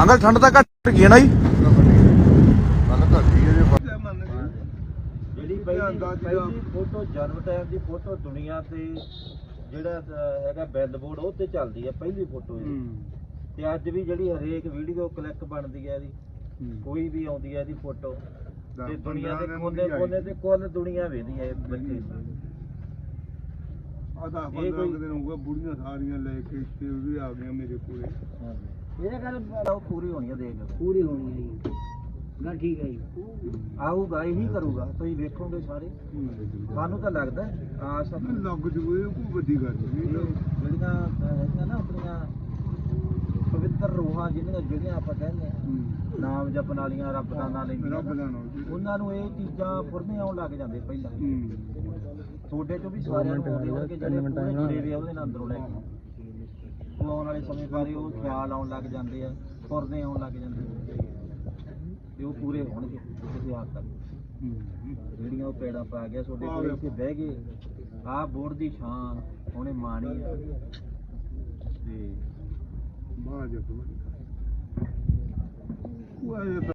Uncle ਠੰਡ ਤਾਂ ਘੱਟ ਗਈ ਹੈ ਨਾ ਜੀ। ਗੱਲ ਘੱਟੀ ਹੈ ਜੇ ਜਿਹੜੀ ਪਹਿਲੀ ਫੋਟੋ ਜਨਮ ਟਾਈਮ ਦੀ ਫੋਟੋ ਦੁਨੀਆ ਤੇ ਜਿਹੜਾ ਹੈਗਾ ਬਿੱਲ ਬੋਰਡ ਉਹ ਤੇ ਚੱਲਦੀ ਹੈ ਪਹਿਲੀ ਫੋਟੋ ਇਹ। ਤੇ ਅੱਜ ਵੀ ਜਿਹੜੀ ਹਰੇਕ ਵੀਡੀਓ ਕਲਿੱਕ ਬਣਦੀ ਹੈ ਇਹਦੀ। ਕੋਈ ਵੀ ਆਉਂਦੀ ਹੈ ਇਹਦੀ ਫੋਟੋ। ਤੇ ਦੁਨੀਆ ਦੇ ਕੋਨੇ ਕੋਨੇ ਤੇ ਕੁੱਲ ਦੁਨੀਆ ਵੇਖਦੀ ਹੈ ਇਹ ਬੱਚੇ ਆਦਾ ਇਹ ਪੰਦਰਾਂ ਕੋਈ- ਕੁ ਦਿਨ ਹੋ ਗਏ ਬੁੜੀਆਂ ਸਾਰੀਆਂ ਲੈ ਕੇ ਤੇ ਉਹ ਵੀ ਆ ਗਈਆਂ ਮੇਰੇ ਕੋਲੇ। ਇਹਦੇ ਗੱਲ ਉਹ ਪੂਰੀ ਹੋਣੀ ਹੈ ਦੇਖ ਲਓ। ਪੂਰੀ ਹੋਣੀ ਹੈ ਜੀ। ਗੱਲ ਠੀਕ ਹੈ ਜੀ। ਆਊਗਾ ਇਹੀ ਕਰੂਗਾ ਤੁਸੀਂ ਵੇਖੋਗੇ ਸਾਰੇ। ਸਾਨੂੰ ਤਾਂ ਲੱਗਦਾ ਹੈ, ਆਸ ਆ। ਲੱਗ ਜੂਏ ਕੋਈ ਵੱਡੀ ਗੱਲ ਨਹੀਂ। ਇਹ ਜਿਹੜੀਆਂ ਹੈਗੀਆਂ ਨਾ ਆਪਣੀਆਂ ਪਵਿੱਤਰ ਰੂਹਾਂ ਜਿਹਨਾਂ ਜਿਹੜੀਆਂ ਆਪਾਂ ਕਹਿੰਦੇ ਆ ਨਾਮ ਜਪਣ ਵਾਲੀਆਂ ਰੱਬ ਦਾ ਨਾਮ ਲੈਂਦੀਆਂ। ਉਹਨਾਂ ਨੂੰ ਇਹ ਚੀਜ਼ਾਂ ਫੁਰਨੇ ਆਉਣ ਲੱਗ ਜਾਂਦੇ ਪਹਿਲਾਂ। ਤੁਹਾਡੇ ਚੋਂ ਵੀ ਸਾਰਿਆਂ ਨੂੰ ਆਉਂਦੇ ਹੋਣਗੇ ਜਿਹੜੇ ਪੂਰੇ ਜੁੜੇ ਵੇ ਆ ਉਹਦੇ ਨਾਲ ਅੰਦਰੋਂ ਲੈ ਕੇ ਉਹ ਆਉਣ ਵਾਲੇ ਸਮੇਂ ਬਾਰੇ ਉਹ ਖਿਆਲ ਆਉਣ ਲੱਗ ਜਾਂਦੇ ਆ ਫੁਰਨੇ ਆਉਣ ਲੱਗ ਜਾਂਦੇ ਆ। ਤੇ ਉਹ ਪੂਰੇ ਹੋਣਗੇ ਤੁਸੀਂ ਆਸ ਤੱਕ ਜਿਹੜੀਆਂ ਉਹ ਪੈੜਾਂ ਪਾ ਗਿਆ ਤੁਹਾਡੇ ਆ ਕੋਲ। ਇੱਥੇ ਬਹਿ ਗਏ। ਆਹ ਬੋਰਡ ਦੀ ਛਾਂ ਉਹਨੇ ਮਾਣੀ ਆ। ਤੇ ਬਾਹਰ ਜਾ ਇਹ